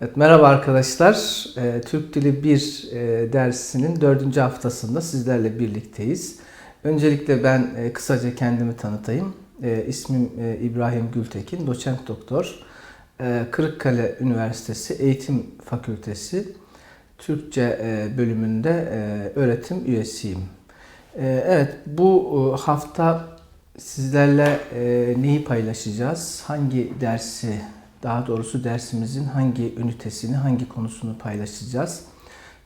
Evet, merhaba arkadaşlar. Ee, Türk Dili 1 e, dersinin dördüncü haftasında sizlerle birlikteyiz. Öncelikle ben e, kısaca kendimi tanıtayım. E, ismim e, İbrahim Gültekin, doçent doktor. E, Kırıkkale Üniversitesi Eğitim Fakültesi Türkçe e, bölümünde e, öğretim üyesiyim. E, evet, bu e, hafta sizlerle e, neyi paylaşacağız? Hangi dersi daha doğrusu dersimizin hangi ünitesini, hangi konusunu paylaşacağız?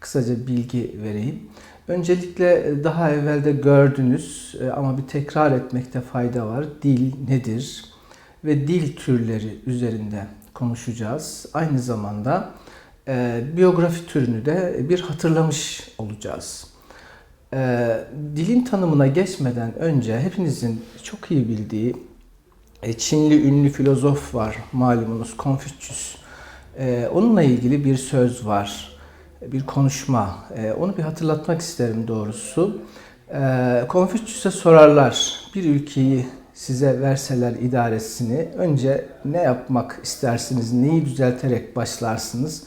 Kısaca bilgi vereyim. Öncelikle e, daha evvelde gördünüz e, ama bir tekrar etmekte fayda var. Dil nedir? Ve dil türleri üzerinde konuşacağız. Aynı zamanda e, biyografi türünü de bir hatırlamış olacağız. E, dilin tanımına geçmeden önce hepinizin çok iyi bildiği e, Çinli ünlü filozof var malumunuz Konfüçyüs. E, onunla ilgili bir söz var, bir konuşma. E, onu bir hatırlatmak isterim doğrusu. Konfüçyüs'e sorarlar bir ülkeyi size verseler idaresini önce ne yapmak istersiniz, neyi düzelterek başlarsınız?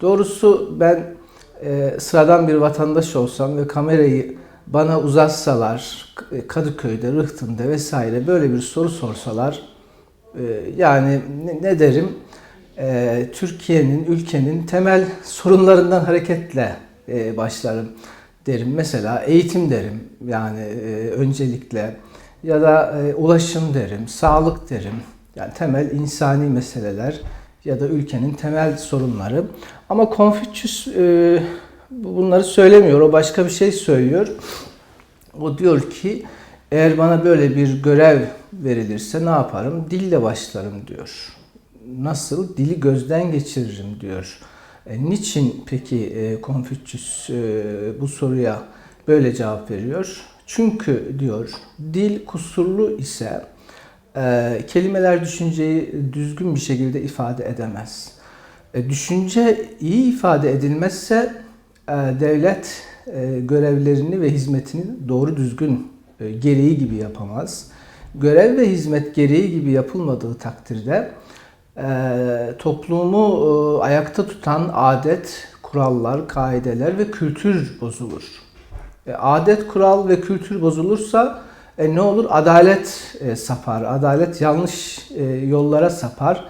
Doğrusu ben sıradan bir vatandaş olsam ve kamerayı bana uzatsalar Kadıköy'de, Rıhtım'da vesaire böyle bir soru sorsalar e, yani ne derim? E, Türkiye'nin, ülkenin temel sorunlarından hareketle e, başlarım derim. Mesela eğitim derim yani öncelikle ya da ulaşım derim, sağlık derim. Yani temel insani meseleler ya da ülkenin temel sorunları. Ama Konfüçyüs bunları söylemiyor. O başka bir şey söylüyor. O diyor ki eğer bana böyle bir görev verilirse ne yaparım? Dille başlarım diyor. Nasıl? Dili gözden geçiririm diyor. E, niçin peki e, Konfüçyüs e, bu soruya böyle cevap veriyor? Çünkü diyor dil kusurlu ise e, kelimeler düşünceyi düzgün bir şekilde ifade edemez. E, düşünce iyi ifade edilmezse e, devlet e, görevlerini ve hizmetini doğru düzgün gereği gibi yapamaz. Görev ve hizmet gereği gibi yapılmadığı takdirde toplumu ayakta tutan adet, kurallar, kaideler ve kültür bozulur. Adet, kural ve kültür bozulursa ne olur? Adalet sapar. Adalet yanlış yollara sapar.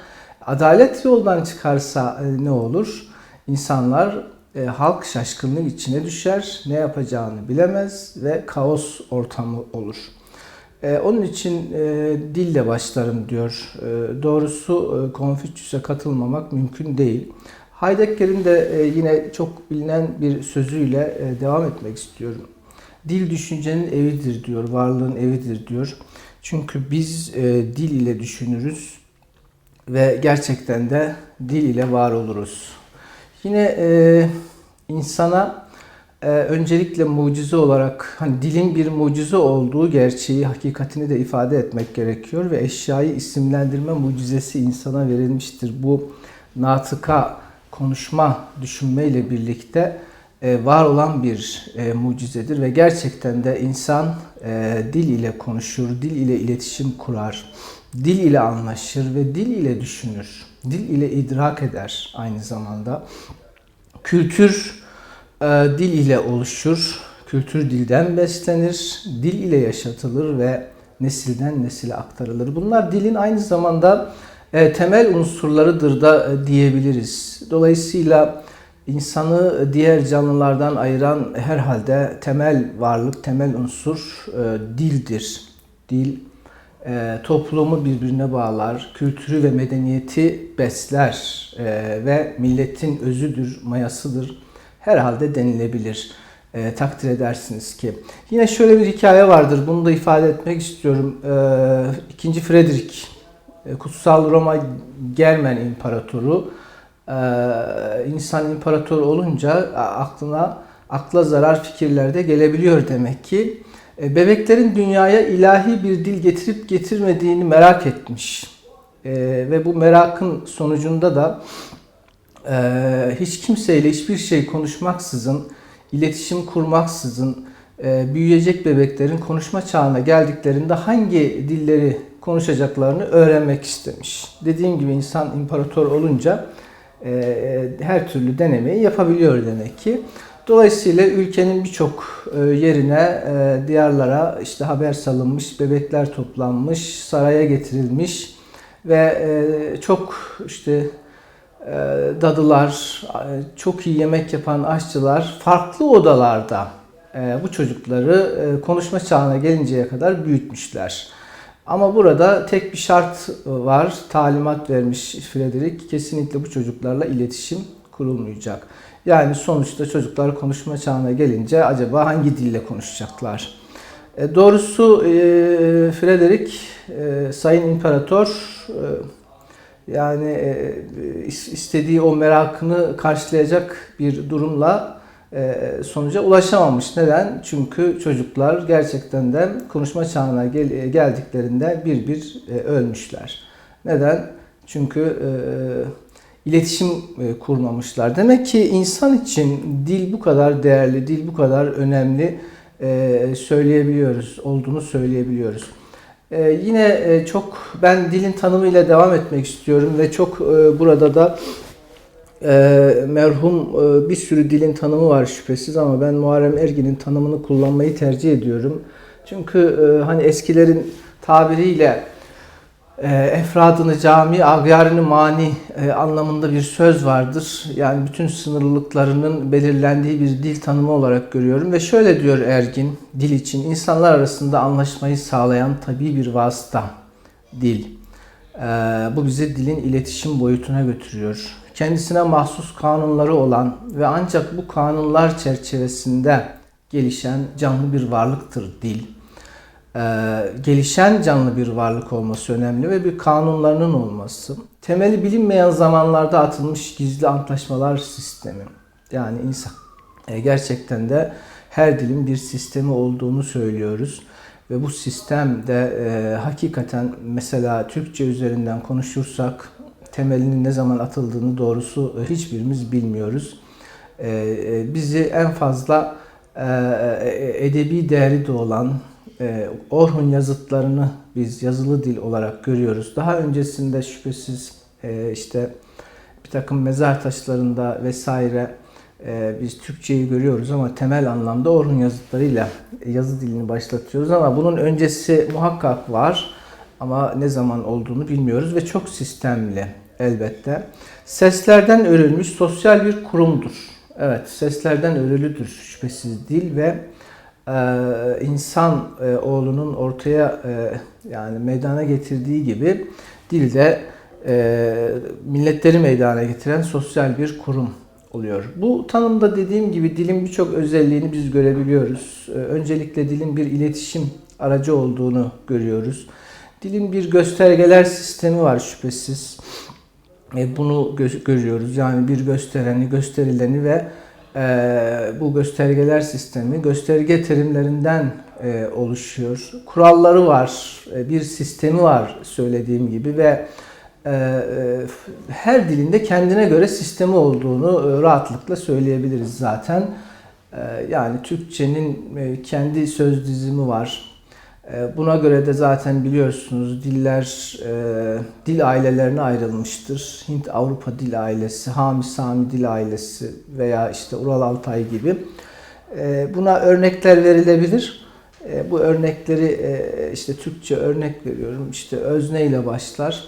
Adalet yoldan çıkarsa e, ne olur? İnsanlar e, halk şaşkınlık içine düşer, ne yapacağını bilemez ve kaos ortamı olur. E, onun için dille başlarım diyor. Doğrusu Konfüçyüs'e katılmamak mümkün değil. Heidegger'in de yine çok bilinen bir sözüyle devam etmek istiyorum. Dil düşüncenin evidir diyor, varlığın evidir diyor. Çünkü biz dil ile düşünürüz ve gerçekten de dil ile var oluruz. Yine e, insana e, öncelikle mucize olarak hani dilin bir mucize olduğu gerçeği, hakikatini de ifade etmek gerekiyor ve eşyayı isimlendirme mucizesi insana verilmiştir. Bu natıka, konuşma, düşünme ile birlikte e, var olan bir e, mucizedir ve gerçekten de insan e, dil ile konuşur, dil ile iletişim kurar, dil ile anlaşır ve dil ile düşünür, dil ile idrak eder aynı zamanda. Kültür e, dil ile oluşur, kültür dilden beslenir, dil ile yaşatılır ve nesilden nesile aktarılır. Bunlar dilin aynı zamanda e, temel unsurlarıdır da e, diyebiliriz. Dolayısıyla insanı diğer canlılardan ayıran herhalde temel varlık, temel unsur e, dildir. Dil e, toplumu birbirine bağlar, kültürü ve medeniyeti besler e, ve milletin özüdür, mayasıdır herhalde denilebilir. E, takdir edersiniz ki. Yine şöyle bir hikaye vardır. Bunu da ifade etmek istiyorum. E, İkinci Frederick, Kutsal Roma Germen İmparatoru, e, insan imparator olunca aklına akla zarar fikirler de gelebiliyor demek ki. E, bebeklerin dünyaya ilahi bir dil getirip getirmediğini merak etmiş. E, ve bu merakın sonucunda da e, hiç kimseyle hiçbir şey konuşmaksızın, iletişim kurmaksızın e, büyüyecek bebeklerin konuşma çağına geldiklerinde hangi dilleri konuşacaklarını öğrenmek istemiş. Dediğim gibi insan imparator olunca e, her türlü denemeyi yapabiliyor demek ki. Dolayısıyla ülkenin birçok e, yerine, e, diyarlara işte haber salınmış, bebekler toplanmış, saraya getirilmiş ve e, çok işte dadılar, çok iyi yemek yapan aşçılar farklı odalarda bu çocukları konuşma çağına gelinceye kadar büyütmüşler. Ama burada tek bir şart var, talimat vermiş Frederick, kesinlikle bu çocuklarla iletişim kurulmayacak. Yani sonuçta çocuklar konuşma çağına gelince acaba hangi dille konuşacaklar? E, doğrusu e, Frederick, e, Sayın İmparator e, yani e, istediği o merakını karşılayacak bir durumla e, sonuca ulaşamamış. Neden? Çünkü çocuklar gerçekten de konuşma çağına gel, geldiklerinde bir bir e, ölmüşler. Neden? Çünkü e, iletişim e, kurmamışlar. Demek ki insan için dil bu kadar değerli, dil bu kadar önemli e, söyleyebiliyoruz, olduğunu söyleyebiliyoruz. E, yine çok ben dilin tanımıyla devam etmek istiyorum ve çok burada da merhum bir sürü dilin tanımı var şüphesiz ama ben Muharrem Ergin'in tanımını kullanmayı tercih ediyorum. Çünkü hani eskilerin tabiriyle efradını cami, agyarını mani e, anlamında bir söz vardır. Yani bütün sınırlılıklarının belirlendiği bir dil tanımı olarak görüyorum. Ve şöyle diyor Ergin, dil için insanlar arasında anlaşmayı sağlayan tabi bir vasıta dil. E, bu bizi dilin iletişim boyutuna götürüyor. Kendisine mahsus kanunları olan ve ancak bu kanunlar çerçevesinde gelişen canlı bir varlıktır dil gelişen canlı bir varlık olması önemli ve bir kanunlarının olması. Temeli bilinmeyen zamanlarda atılmış gizli antlaşmalar sistemi. Yani insan e, gerçekten de her dilin bir sistemi olduğunu söylüyoruz. Ve bu sistemde e, hakikaten mesela Türkçe üzerinden konuşursak temelinin ne zaman atıldığını doğrusu e, hiçbirimiz bilmiyoruz. E, e, bizi en fazla e, e edebi değeri de olan e, Orhun yazıtlarını biz yazılı dil olarak görüyoruz. Daha öncesinde şüphesiz e, işte bir takım mezar taşlarında vesaire e, biz Türkçeyi görüyoruz ama temel anlamda Orhun yazıtlarıyla yazı dilini başlatıyoruz ama bunun öncesi muhakkak var ama ne zaman olduğunu bilmiyoruz ve çok sistemli elbette. Seslerden örülmüş sosyal bir kurumdur. Evet, seslerden örülüdür şüphesiz dil ve insan e, oğlunun ortaya e, yani meydana getirdiği gibi dilde e, milletleri meydana getiren sosyal bir kurum oluyor. Bu tanımda dediğim gibi dilin birçok özelliğini biz görebiliyoruz. E, öncelikle dilin bir iletişim aracı olduğunu görüyoruz. Dilin bir göstergeler sistemi var şüphesiz. Bunu gö- görüyoruz. Yani bir göstereni, gösterileni ve e, bu göstergeler sistemi gösterge terimlerinden e, oluşuyor. Kuralları var, e, bir sistemi var söylediğim gibi ve e, e, her dilinde kendine göre sistemi olduğunu e, rahatlıkla söyleyebiliriz zaten. E, yani Türkçenin e, kendi söz dizimi var, buna göre de zaten biliyorsunuz diller e, dil ailelerine ayrılmıştır. Hint-Avrupa dil ailesi, Hami-Sami dil ailesi veya işte Ural-Altay gibi. E, buna örnekler verilebilir. E, bu örnekleri e, işte Türkçe örnek veriyorum. İşte özne ile başlar,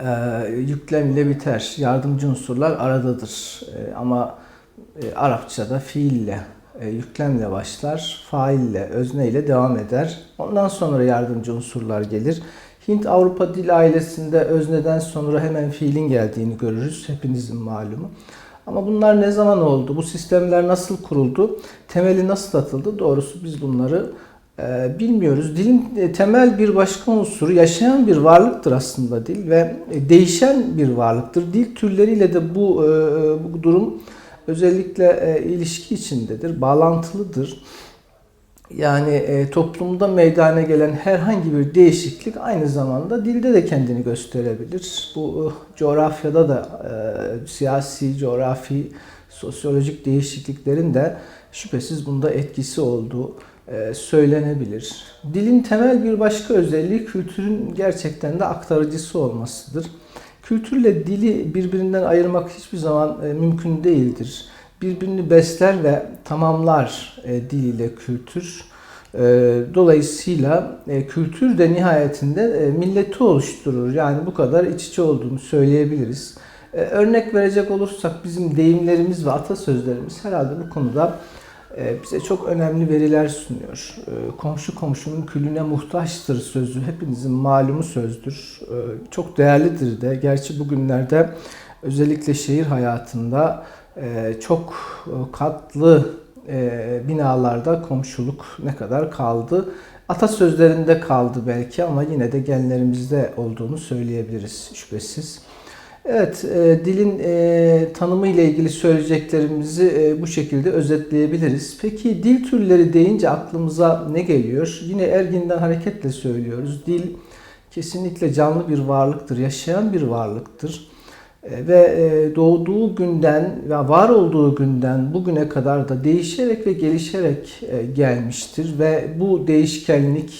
e, yüklem ile biter. Yardımcı unsurlar aradadır. Ama e, Arapçada fiille e, yüklemle başlar, faille, özneyle devam eder. Ondan sonra yardımcı unsurlar gelir. Hint-Avrupa dil ailesinde özneden sonra hemen fiilin geldiğini görürüz. Hepinizin malumu. Ama bunlar ne zaman oldu? Bu sistemler nasıl kuruldu? Temeli nasıl atıldı? Doğrusu biz bunları e, bilmiyoruz. Dilin e, temel bir başka unsuru yaşayan bir varlıktır aslında dil ve e, değişen bir varlıktır. Dil türleriyle de bu, e, bu durum özellikle e, ilişki içindedir, bağlantılıdır. Yani e, toplumda meydana gelen herhangi bir değişiklik aynı zamanda dilde de kendini gösterebilir. Bu e, coğrafyada da e, siyasi, coğrafi, sosyolojik değişikliklerin de şüphesiz bunda etkisi olduğu e, söylenebilir. Dilin temel bir başka özelliği kültürün gerçekten de aktarıcısı olmasıdır. Kültürle dili birbirinden ayırmak hiçbir zaman e, mümkün değildir. Birbirini besler ve tamamlar e, dil ile kültür. E, Dolayısıyla kültür de nihayetinde milleti oluşturur. Yani bu kadar iç içe olduğunu söyleyebiliriz. Örnek verecek olursak bizim deyimlerimiz ve atasözlerimiz herhalde bu konuda bize çok önemli veriler sunuyor. E, Komşu komşunun külüne muhtaçtır sözü hepinizin malumu sözdür. E, Çok değerlidir de. Gerçi bugünlerde özellikle şehir hayatında e, çok e, katlı e, binalarda komşuluk ne kadar kaldı? Atasözlerinde kaldı belki ama yine de genlerimizde olduğunu söyleyebiliriz şüphesiz. Evet, e, dilin e, tanımı ile ilgili söyleyeceklerimizi e, bu şekilde özetleyebiliriz. Peki dil türleri deyince aklımıza ne geliyor? Yine Ergin'den hareketle söylüyoruz. Dil kesinlikle canlı bir varlıktır, yaşayan bir varlıktır. E, ve e, doğduğu günden ve var olduğu günden bugüne kadar da değişerek ve gelişerek e, gelmiştir ve bu değişkenlik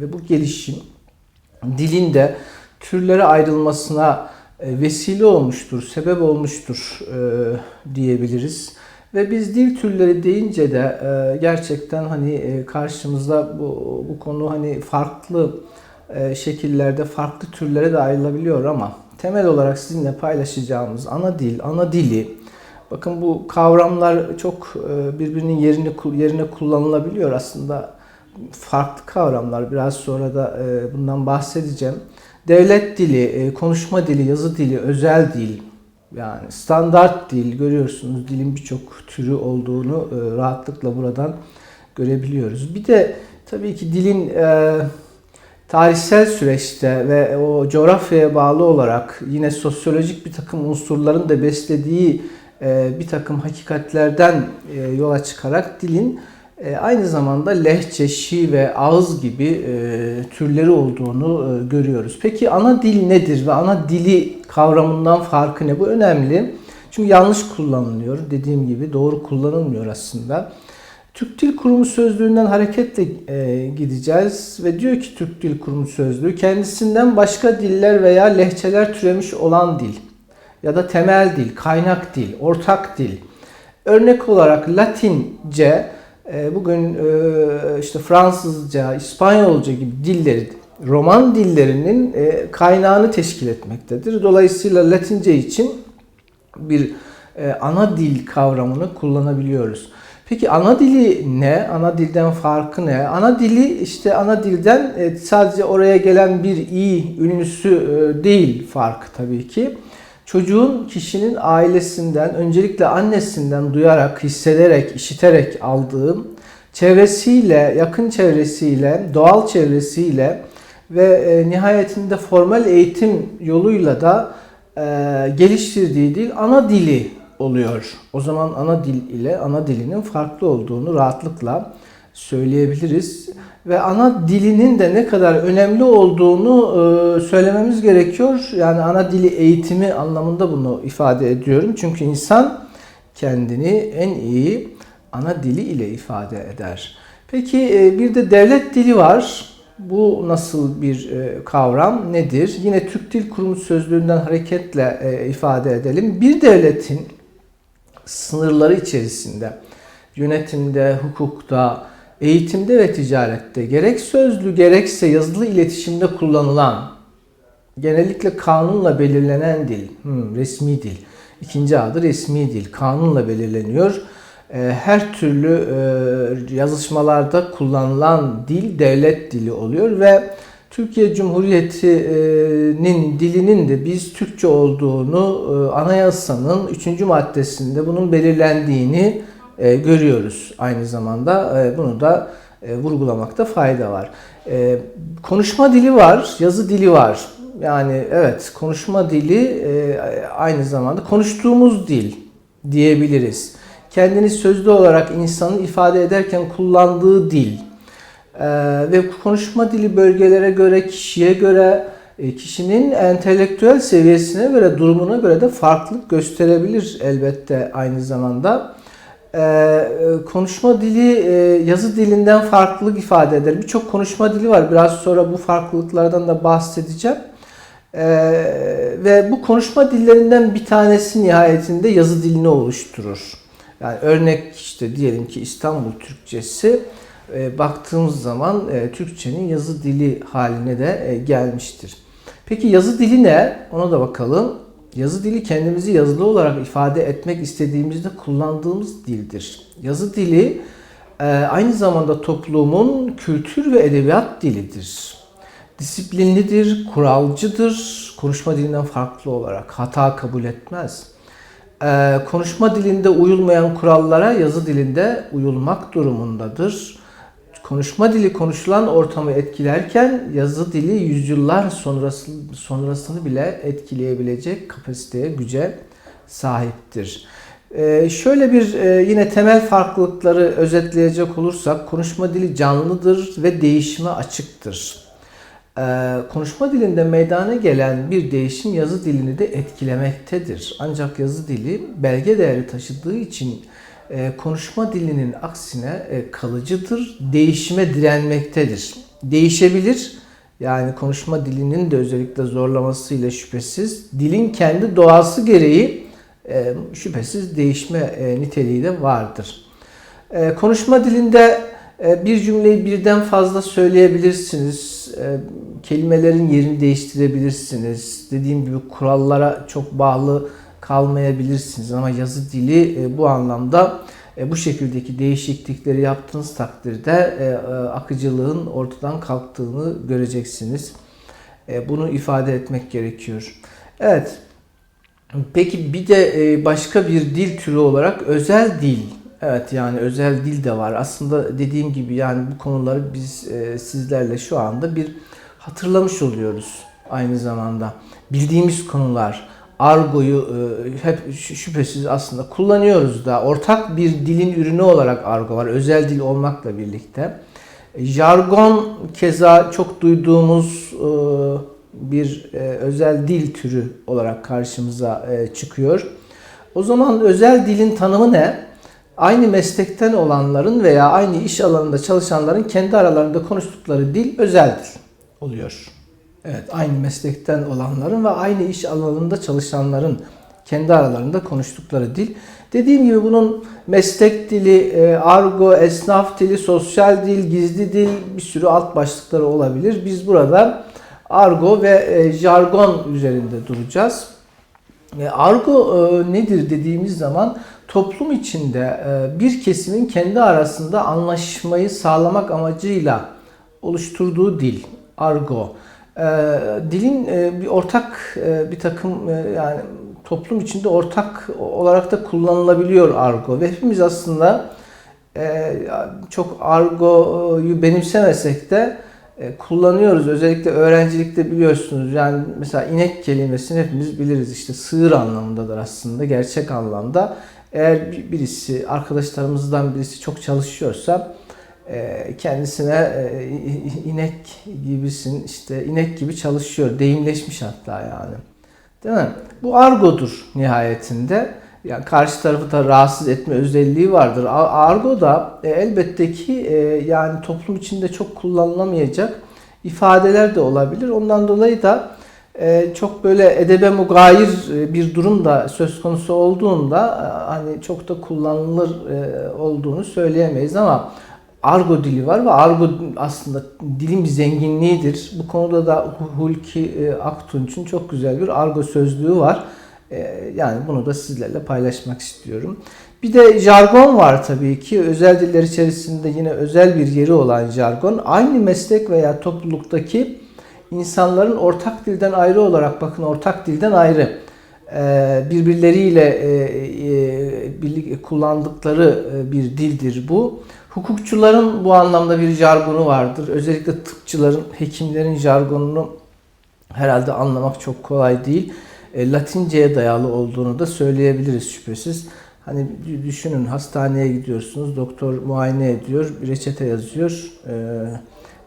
ve bu gelişim dilin de türlere ayrılmasına vesile olmuştur, sebep olmuştur e, diyebiliriz. Ve biz dil türleri deyince de e, gerçekten hani e, karşımızda bu, bu konu hani farklı e, şekillerde farklı türlere de ayrılabiliyor ama temel olarak sizinle paylaşacağımız ana dil, ana dili bakın bu kavramlar çok e, birbirinin yerini yerine kullanılabiliyor aslında farklı kavramlar biraz sonra da e, bundan bahsedeceğim. Devlet dili, e, konuşma dili, yazı dili, özel dil, yani standart dil görüyorsunuz dilin birçok türü olduğunu e, rahatlıkla buradan görebiliyoruz. Bir de tabii ki dilin e, tarihsel süreçte ve o coğrafyaya bağlı olarak yine sosyolojik bir takım unsurların da beslediği bir takım hakikatlerden yola çıkarak dilin e, aynı zamanda lehçe, şi ve ağız gibi e, türleri olduğunu e, görüyoruz. Peki ana dil nedir ve ana dili kavramından farkı ne? Bu önemli. Çünkü yanlış kullanılıyor. Dediğim gibi doğru kullanılmıyor aslında. Türk Dil Kurumu Sözlüğü'nden hareketle e, gideceğiz ve diyor ki Türk Dil Kurumu Sözlüğü kendisinden başka diller veya lehçeler türemiş olan dil ya da temel dil, kaynak dil, ortak dil. Örnek olarak Latince bugün e, işte Fransızca, İspanyolca gibi dilleri, Roman dillerinin e, kaynağını teşkil etmektedir. Dolayısıyla Latince için bir ana dil kavramını kullanabiliyoruz. Peki ana dili ne? Ana dilden farkı ne? Ana dili işte ana dilden sadece oraya gelen bir i ünlüsü değil fark tabii ki. Çocuğun kişinin ailesinden, öncelikle annesinden duyarak, hissederek, işiterek aldığım çevresiyle, yakın çevresiyle, doğal çevresiyle ve e, nihayetinde formal eğitim yoluyla da e, geliştirdiği dil ana dili oluyor. O zaman ana dil ile ana dilinin farklı olduğunu rahatlıkla söyleyebiliriz ve ana dilinin de ne kadar önemli olduğunu e, söylememiz gerekiyor. Yani ana dili eğitimi anlamında bunu ifade ediyorum. Çünkü insan kendini en iyi ana dili ile ifade eder. Peki e, bir de devlet dili var. Bu nasıl bir e, kavram nedir? Yine Türk Dil Kurumu sözlüğünden hareketle ifade edelim. Bir devletin sınırları içerisinde yönetimde, hukukta, eğitimde ve ticarette gerek sözlü gerekse yazılı iletişimde kullanılan genellikle kanunla belirlenen dil, hmm, resmi dil. İkinci adı resmi dil, kanunla belirleniyor. Ee, her türlü e, yazışmalarda kullanılan dil devlet dili oluyor ve Türkiye Cumhuriyeti'nin dilinin de biz Türkçe olduğunu e, anayasanın 3. maddesinde bunun belirlendiğini e, görüyoruz aynı zamanda. E, bunu da e, vurgulamakta fayda var. E, konuşma dili var, yazı dili var. Yani evet konuşma dili e, aynı zamanda konuştuğumuz dil diyebiliriz. Kendini sözlü olarak insanın ifade ederken kullandığı dil. E, ve konuşma dili bölgelere göre, kişiye göre, e, kişinin entelektüel seviyesine göre, durumuna göre de farklılık gösterebilir elbette aynı zamanda. E, konuşma dili e, yazı dilinden farklılık ifade eder. Birçok konuşma dili var. Biraz sonra bu farklılıklardan da bahsedeceğim. E, ve bu konuşma dillerinden bir tanesi nihayetinde yazı dilini oluşturur. Yani örnek işte diyelim ki İstanbul Türkçesi e, baktığımız zaman e, Türkçenin yazı dili haline de e, gelmiştir. Peki yazı dili ne? Ona da bakalım. Yazı dili kendimizi yazılı olarak ifade etmek istediğimizde kullandığımız dildir. Yazı dili e, aynı zamanda toplumun kültür ve edebiyat dilidir. Disiplinlidir, kuralcıdır, konuşma dilinden farklı olarak hata kabul etmez. E, konuşma dilinde uyulmayan kurallara yazı dilinde uyulmak durumundadır. Konuşma dili konuşulan ortamı etkilerken yazı dili yüzyıllar sonrası, sonrasını bile etkileyebilecek kapasiteye, güce sahiptir. Ee, şöyle bir e, yine temel farklılıkları özetleyecek olursak konuşma dili canlıdır ve değişime açıktır. Ee, konuşma dilinde meydana gelen bir değişim yazı dilini de etkilemektedir. Ancak yazı dili belge değeri taşıdığı için konuşma dilinin aksine e, kalıcıdır, değişime direnmektedir. Değişebilir, yani konuşma dilinin de özellikle zorlamasıyla şüphesiz dilin kendi doğası gereği e, şüphesiz değişme e, niteliği de vardır. E, konuşma dilinde e, bir cümleyi birden fazla söyleyebilirsiniz. E, kelimelerin yerini değiştirebilirsiniz. Dediğim gibi kurallara çok bağlı kalmayabilirsiniz ama yazı dili e, bu anlamda e, bu şekildeki değişiklikleri yaptığınız takdirde e, akıcılığın ortadan kalktığını göreceksiniz. Bunu ifade etmek gerekiyor. Evet. Peki bir de başka bir dil türü olarak özel dil. Evet yani özel dil de var. Aslında dediğim gibi yani bu konuları biz sizlerle şu anda bir hatırlamış oluyoruz aynı zamanda. Bildiğimiz konular argoyu e, hep şüphesiz aslında kullanıyoruz da ortak bir dilin ürünü olarak argo var. Özel dil olmakla birlikte. Jargon keza çok duyduğumuz e, bir e, özel dil türü olarak karşımıza çıkıyor. O zaman özel dilin tanımı ne? Aynı meslekten olanların veya aynı iş alanında çalışanların kendi aralarında konuştukları dil özel dil oluyor. Evet, aynı meslekten olanların ve aynı iş alanında çalışanların kendi aralarında konuştukları dil. Dediğim gibi bunun meslek dili, e, argo, esnaf dili, sosyal dil, gizli dil bir sürü alt başlıkları olabilir. Biz burada argo ve e, jargon üzerinde duracağız. E, argo nedir dediğimiz zaman toplum içinde bir kesimin kendi arasında anlaşmayı sağlamak amacıyla oluşturduğu dil. Argo. Ee, dilin e, bir ortak e, bir takım e, yani toplum içinde ortak olarak da kullanılabiliyor argo ve hepimiz aslında çok argoyu benimsemesek de kullanıyoruz. Özellikle öğrencilikte biliyorsunuz. Yani mesela inek kelimesini hepimiz biliriz. İşte sığır anlamındadır aslında gerçek anlamda. Eğer birisi arkadaşlarımızdan birisi çok çalışıyorsa kendisine e, inek gibisin işte inek gibi çalışıyor deyimleşmiş hatta yani. Değil mi? Bu argodur nihayetinde. Yani karşı tarafı da rahatsız etme özelliği vardır. Argo da e, elbette ki yani toplum içinde çok kullanılamayacak ifadeler de olabilir. Ondan dolayı da çok böyle edebe mugayir bir durum da söz konusu olduğunda hani çok da kullanılır olduğunu söyleyemeyiz ama argo dili var ve argo aslında dilin bir zenginliğidir. Bu konuda da Hulki e, Aktunç'un çok güzel bir argo sözlüğü var. E, yani bunu da sizlerle paylaşmak istiyorum. Bir de jargon var tabii ki. Özel diller içerisinde yine özel bir yeri olan jargon. Aynı meslek veya topluluktaki insanların ortak dilden ayrı olarak bakın ortak dilden ayrı birbirleriyle birlik kullandıkları bir dildir bu. Hukukçuların bu anlamda bir jargonu vardır. Özellikle tıpçıların, hekimlerin jargonunu herhalde anlamak çok kolay değil. E, Latinceye dayalı olduğunu da söyleyebiliriz şüphesiz. Hani düşünün hastaneye gidiyorsunuz, doktor muayene ediyor, bir reçete yazıyor. E,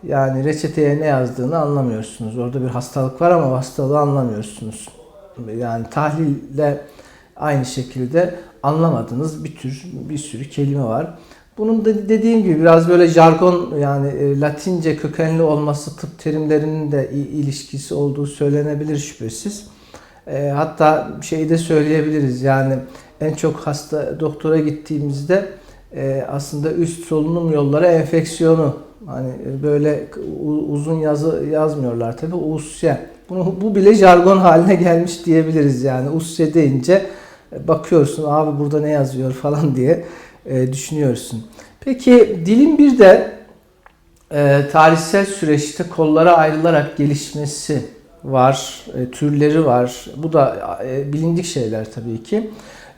yani reçeteye ne yazdığını anlamıyorsunuz. Orada bir hastalık var ama hastalığı anlamıyorsunuz. Yani tahlille aynı şekilde anlamadığınız bir tür bir sürü kelime var. Bunun da dediğim gibi biraz böyle jargon yani e, Latince kökenli olması tıp terimlerinin de ilişkisi olduğu söylenebilir şüphesiz. E, hatta şeyi de söyleyebiliriz yani en çok hasta doktora gittiğimizde e, aslında üst solunum yolları enfeksiyonu hani e, böyle uzun yazı yazmıyorlar tabi usya. Bunu bu bile jargon haline gelmiş diyebiliriz yani usya deyince e, bakıyorsun abi burada ne yazıyor falan diye e, düşünüyorsun. Peki dilin bir de e, tarihsel süreçte kollara ayrılarak gelişmesi var, e, türleri var. Bu da e, bilindik şeyler tabii ki.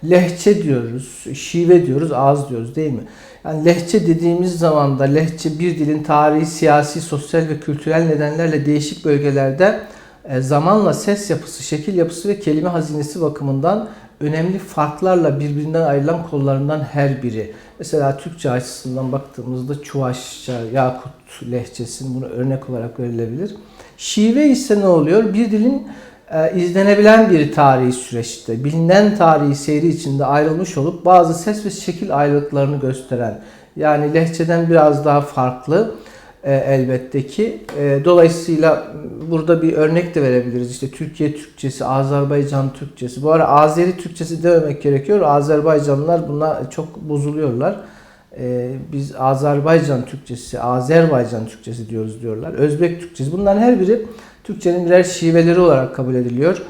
Lehçe diyoruz, şive diyoruz, ağız diyoruz değil mi? Yani lehçe dediğimiz zaman da lehçe bir dilin tarihi, siyasi, sosyal ve kültürel nedenlerle değişik bölgelerde e, zamanla ses yapısı, şekil yapısı ve kelime hazinesi bakımından önemli farklarla birbirinden ayrılan kollarından her biri. Mesela Türkçe açısından baktığımızda Çuvaşça, Yakut lehçesinin bunu örnek olarak verilebilir. Şive ise ne oluyor? Bir dilin e, izlenebilen bir tarihi süreçte, bilinen tarihi seyri içinde ayrılmış olup bazı ses ve şekil ayrılıklarını gösteren, yani lehçeden biraz daha farklı e, elbette ki. E, dolayısıyla burada bir örnek de verebiliriz. İşte Türkiye Türkçesi, Azerbaycan Türkçesi. Bu ara Azeri Türkçesi dememek gerekiyor. Azerbaycanlılar buna çok bozuluyorlar. E, biz Azerbaycan Türkçesi, Azerbaycan Türkçesi diyoruz diyorlar. Özbek Türkçesi. Bunların her biri Türkçenin birer şiveleri olarak kabul ediliyor.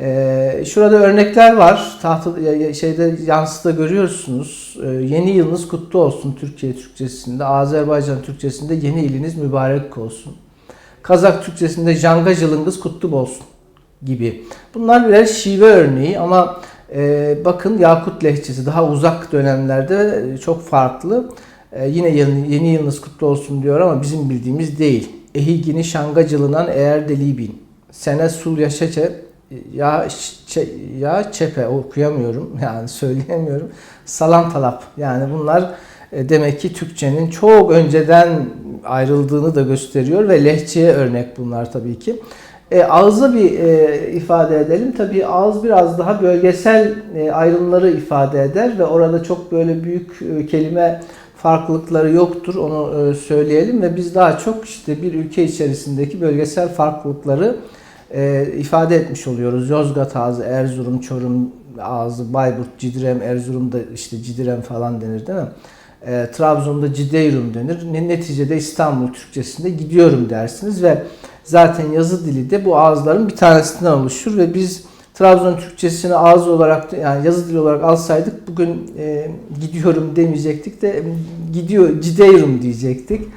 Ee, şurada örnekler var. Tahta şeyde yansıda görüyorsunuz. Ee, yeni yılınız kutlu olsun Türkiye Türkçesinde. Azerbaycan Türkçesinde yeni iliniz mübarek olsun. Kazak Türkçesinde janga yılınız kutlu olsun gibi. Bunlar birer şive örneği ama e, bakın Yakut lehçesi daha uzak dönemlerde çok farklı. E, yine yeni, yeni yılınız kutlu olsun diyor ama bizim bildiğimiz değil. Ehigini şangacılınan eğer delibin. Sene sul yaşaçe ya çe, ya çepe okuyamıyorum yani söyleyemiyorum. Salam talap yani bunlar e, demek ki Türkçenin çok önceden ayrıldığını da gösteriyor ve lehçeye örnek bunlar tabii ki. E, ağızı bir e, ifade edelim. Tabii ağız biraz daha bölgesel e, ayrımları ifade eder ve orada çok böyle büyük e, kelime farklılıkları yoktur onu e, söyleyelim ve biz daha çok işte bir ülke içerisindeki bölgesel farklılıkları e, ifade etmiş oluyoruz. Yozgat ağzı, Erzurum, Çorum ağzı, Bayburt, Cidrem, Erzurum'da işte Cidrem falan denir değil mi? E, Trabzon'da Cideyrum denir. Ne- Neticede İstanbul Türkçesinde gidiyorum dersiniz ve zaten yazı dili de bu ağızların bir tanesinden oluşur ve biz Trabzon Türkçesini ağız olarak yani yazı dili olarak alsaydık bugün e, gidiyorum demeyecektik de gidiyor Cideyrum diyecektik.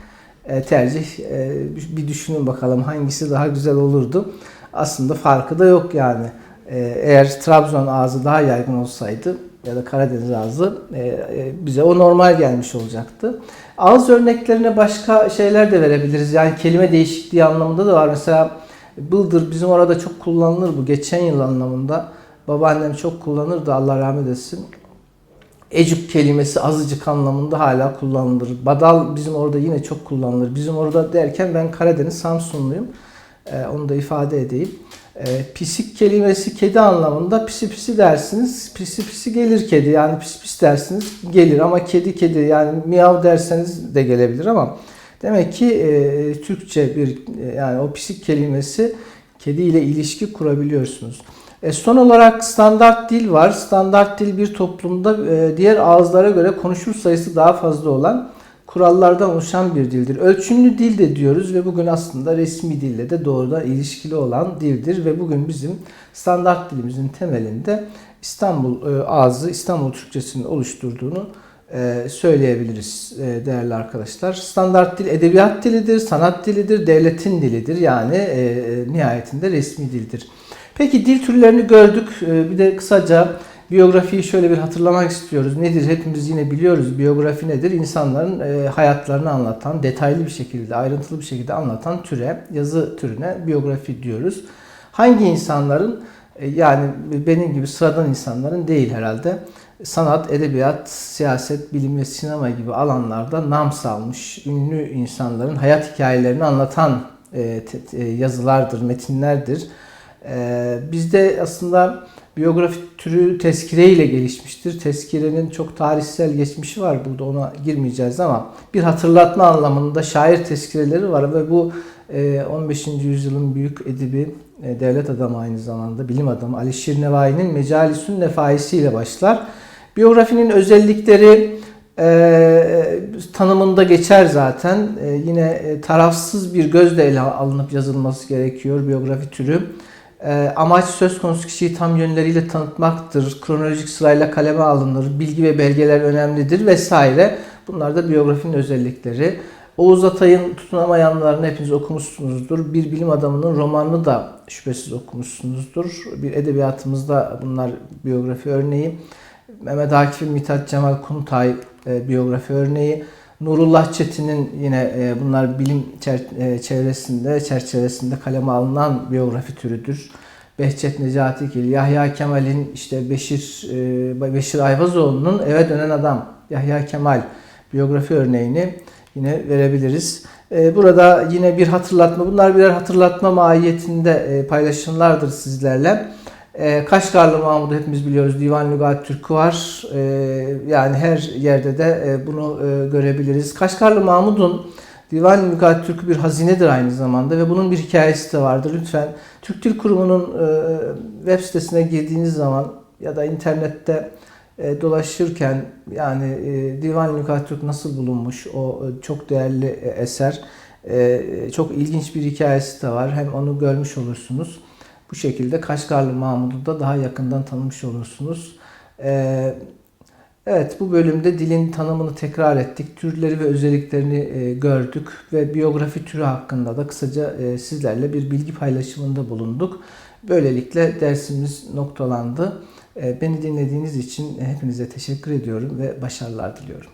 E, tercih e, bir düşünün bakalım hangisi daha güzel olurdu. Aslında farkı da yok yani. E, eğer Trabzon ağzı daha yaygın olsaydı ya da Karadeniz ağzı e, e, bize o normal gelmiş olacaktı. Ağız örneklerine başka şeyler de verebiliriz. Yani kelime değişikliği anlamında da var. Mesela bıldır bizim orada çok kullanılır bu. Geçen yıl anlamında babaannem çok kullanırdı Allah rahmet etsin. Ecuk kelimesi azıcık anlamında hala kullanılır. Badal bizim orada yine çok kullanılır. Bizim orada derken ben Karadeniz Samsunluyum. Ee, onu da ifade edeyim. Ee, pisik kelimesi kedi anlamında pisi pisi dersiniz. Pisi pisi gelir kedi. Yani pis pis dersiniz gelir ama kedi kedi yani miyav derseniz de gelebilir ama demek ki e, Türkçe bir e, yani o pisik kelimesi kedi ile ilişki kurabiliyorsunuz. E, son olarak standart dil var. Standart dil bir toplumda e, diğer ağızlara göre konuşur sayısı daha fazla olan kurallardan oluşan bir dildir. Ölçümlü dil de diyoruz ve bugün aslında resmi dille de doğrudan ilişkili olan dildir ve bugün bizim standart dilimizin temelinde İstanbul e, ağzı, İstanbul Türkçesinin oluşturduğunu söyleyebiliriz e, değerli arkadaşlar. Standart dil edebiyat dilidir, sanat dilidir, devletin dilidir. Yani e, e, nihayetinde resmi dildir. Peki dil türlerini gördük. E, bir de kısaca biyografiyi şöyle bir hatırlamak istiyoruz. Nedir? Hepimiz yine biliyoruz. Biyografi nedir? İnsanların e, hayatlarını anlatan, detaylı bir şekilde, ayrıntılı bir şekilde anlatan türe, yazı türüne biyografi diyoruz. Hangi insanların e, yani benim gibi sıradan insanların değil herhalde sanat, edebiyat, siyaset, bilim ve sinema gibi alanlarda nam salmış ünlü insanların hayat hikayelerini anlatan e, te- yazılardır, metinlerdir. E, bizde aslında Biyografi türü tezkire ile gelişmiştir. Tezkirenin çok tarihsel geçmişi var. Burada ona girmeyeceğiz ama bir hatırlatma anlamında şair tezkireleri var ve bu e, 15. yüzyılın büyük edibi, e, devlet adamı aynı zamanda, bilim adamı Ali Şirnevai'nin Mecalisün Nefaisi ile başlar. Biyografinin özellikleri e, tanımında geçer zaten. E, yine e, tarafsız bir gözle ele alınıp yazılması gerekiyor biyografi türü. E, amaç söz konusu kişiyi tam yönleriyle tanıtmaktır. Kronolojik sırayla kaleme alınır. Bilgi ve belgeler önemlidir vesaire. Bunlar da biyografinin özellikleri. Oğuz Atay'ın Tutunamayanlarını hepiniz okumuşsunuzdur. Bir bilim adamının romanını da şüphesiz okumuşsunuzdur. Bir edebiyatımızda bunlar biyografi örneği. Mehmet Akif'in Mithat Cemal Kuntay e, biyografi örneği. Nurullah Çetin'in yine e, bunlar bilim çer- e, çevresinde, çerçevesinde kaleme alınan biyografi türüdür. Behçet Necatigil, Yahya Kemal'in işte Beşir e, Beşir Ayvazoğlu'nun Eve Dönen Adam, Yahya Kemal biyografi örneğini yine verebiliriz. E, Burada yine bir hatırlatma, bunlar birer hatırlatma mahiyetinde e, paylaşımlardır sizlerle. E, Kaşgarlı Mahmud'u hepimiz biliyoruz. Divan Lügat Türkü var. E, yani her yerde de e, bunu e, görebiliriz. Kaşgarlı Mahmud'un Divan Lügat Türkü bir hazinedir aynı zamanda ve bunun bir hikayesi de vardır. Lütfen Türk Dil Kurumu'nun e, web sitesine girdiğiniz zaman ya da internette e, dolaşırken yani e, Divan Lügat Türk nasıl bulunmuş o e, çok değerli e, eser. E, çok ilginç bir hikayesi de var. Hem onu görmüş olursunuz. Bu şekilde Kaşgarlı Mahmud'u da daha yakından tanımış olursunuz. Ee, evet bu bölümde dilin tanımını tekrar ettik. Türleri ve özelliklerini e, gördük ve biyografi türü hakkında da kısaca e, sizlerle bir bilgi paylaşımında bulunduk. Böylelikle dersimiz noktalandı. E, beni dinlediğiniz için hepinize teşekkür ediyorum ve başarılar diliyorum.